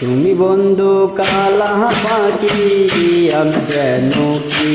তুমি বন্ধু কালা পাখি আমি যেন কি?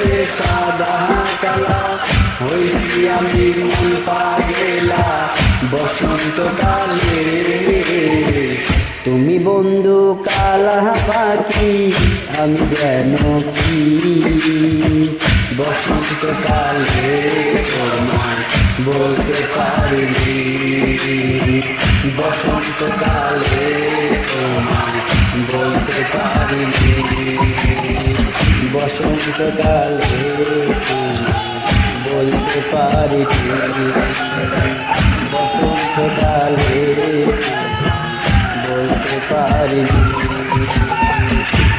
জমেছে সাদা কালা হয়েছি আমি মন পাগেলা বসন্তকালে তুমি বন্ধু কালা পাখি, আমি যেন কি? বসন্তকালে তোমার বলতে পারিনি। বসন্তকালে তোমার বলতে পারিনি। তোমার বলতে পারিনি বসন্তকালে বলতে পারিনি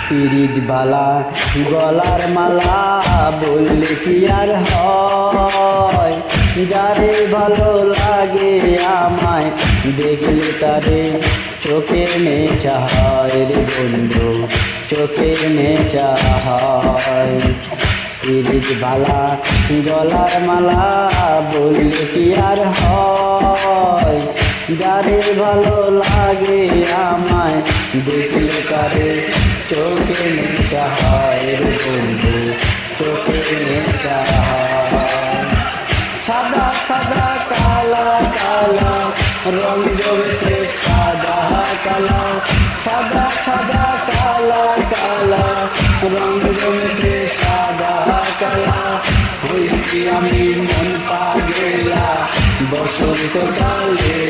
পিরিত বালা গলার মালা বললে কি আর হয়? যারে ভালো লাগে আমায় দেখলে তারে চোখে নেচা হয় রে বন্ধু। চোখে নেচা হয়। পিরিত বালা, গলার মালা বললে কি আর হয়? যারে ভালো লাগে আমায় দেখলে তারে চোখে নেশা হয় বন্ধু, চোখে নেশা সাদা সাদা, কালা কালা, রং জমেছে আমি মন পাগেলা, বসন্তকালে,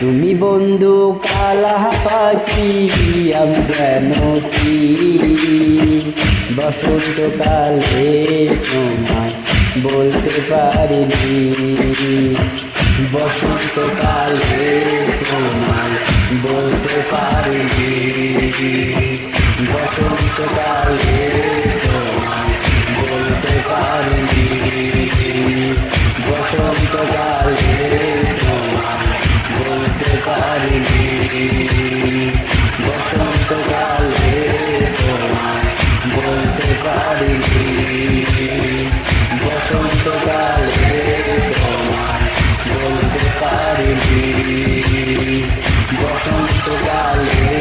তুমি বন্ধু কালা পাখি, আমি যেন কি? বসন্তকালে তোমায় বলতে পারিনি। বসন্তকালে তোমায় বলতে পারিনি। বসন্তকালে বসন্তকালে তোমায় বলতে পারিনি বসন্তকালে তোমায়, বলতে পারিনি বসন্তকালে তোমায় বলতে পারিনি বসন্তকালে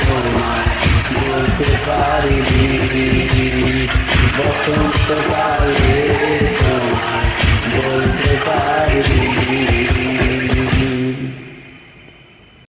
তোমায় বলতে পারিনি বসন্তকালে